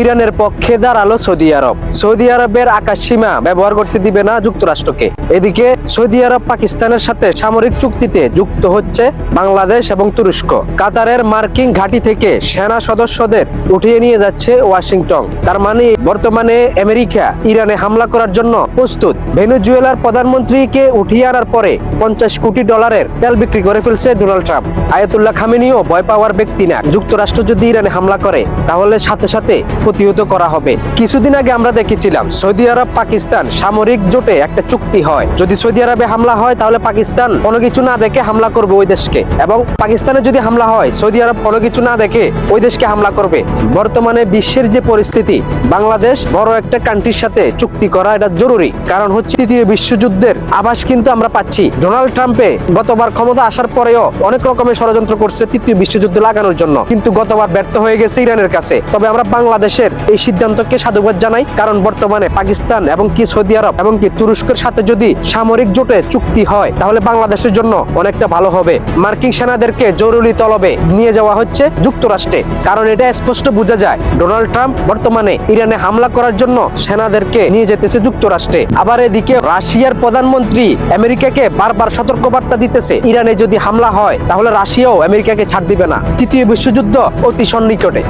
ইরানের পক্ষে দাঁড়াল সৌদি আরব। সৌদি আরবের আকাশ সীমা ব্যবহার করতে দিবে না যুক্তরাষ্ট্রকে। এদিকে সৌদি আরব পাকিস্তানের সাথে সামরিক চুক্তিতে যুক্ত হচ্ছে বাংলাদেশ এবং তুরস্ক। কাতারের মার্কিং ঘাঁটি থেকে সেনা সদস্যদের উঠিয়ে নিয়ে যাচ্ছে ওয়াশিংটন। তার মানে বর্তমানে আমেরিকা ইরানে হামলা করার জন্য প্রস্তুত। ভেনেজুয়েলার প্রধানমন্ত্রীকে উঠিয়ে আনার পরে পঞ্চাশ কোটি ডলারের তেল বিক্রি করে ফেলছে ডোনাল্ড ট্রাম্প। আয়াতুল্লাহ খামেনিও ভয় পাওয়ার ব্যক্তি না। যুক্তরাষ্ট্র যদি ইরানে হামলা করে, তাহলে সাথে সাথে প্রতিহত করা হবে। কিছুদিন আগে আমরা দেখেছিলাম, সৌদি আরব, পাকিস্তান সামরিক জোটে একটা চুক্তি হয়। যদি সৌদি আরবে হামলা হয়, তাহলে পাকিস্তান কোনো কিছু না দেখে হামলা করবে ওই দেশকে। এবং পাকিস্তানে যদি হামলা হয়, সৌদি আরব কোনো কিছু না দেখে ওই দেশকে হামলা করবে। বর্তমানে বিশ্বের যে পরিস্থিতি, বাংলাদেশ বড় একটা কান্ট্রির সাথে চুক্তি করা এটা জরুরি। কারণ হচ্ছে তৃতীয় বিশ্বযুদ্ধের আভাস কিন্তু আমরা পাচ্ছি। ডোনাল্ড ট্রাম্পে গতবার ক্ষমতা আসার পরেও অনেক রকমের ষড়যন্ত্র করছে তৃতীয় বিশ্বযুদ্ধ লাগানোর জন্য। কিন্তু গতবার ব্যর্থ হয়ে গেছে ইরানের কাছে। তবে আমরা বাংলাদেশের এই সিদ্ধান্তকে সাধুবাদ জানাই, কারণ বর্তমানে পাকিস্তান এবং কি সৌদি আরব এবং কি তুরস্কের সাথে যদি সামরিক জোটে চুক্তি হয়, তাহলে বাংলাদেশের জন্য অনেকটা ভালো হবে। মার্কিন সেনাদেরকে জরুরি তলবে নিয়ে যাওয়া হচ্ছে যুক্তরাষ্ট্রে, কারণ এটা স্পষ্ট বোঝা যায়, ডোনাল্ড ট্রাম্প বর্তমানে ইরানে হামলা করার জন্য সেনাদেরকে নিয়ে যেতেছে যুক্তরাষ্ট্রে। আবার এদিকে রাশিয়ার প্রধানমন্ত্রী আমেরিকাকে বারবার সতর্কবার্তা দিতেছে, ইরানে যদি হামলা হয়, তাহলে রাশিয়াও আমেরিকাকে ছাড় দিবে না। তৃতীয় বিশ্বযুদ্ধ অতি সন্নিকটে।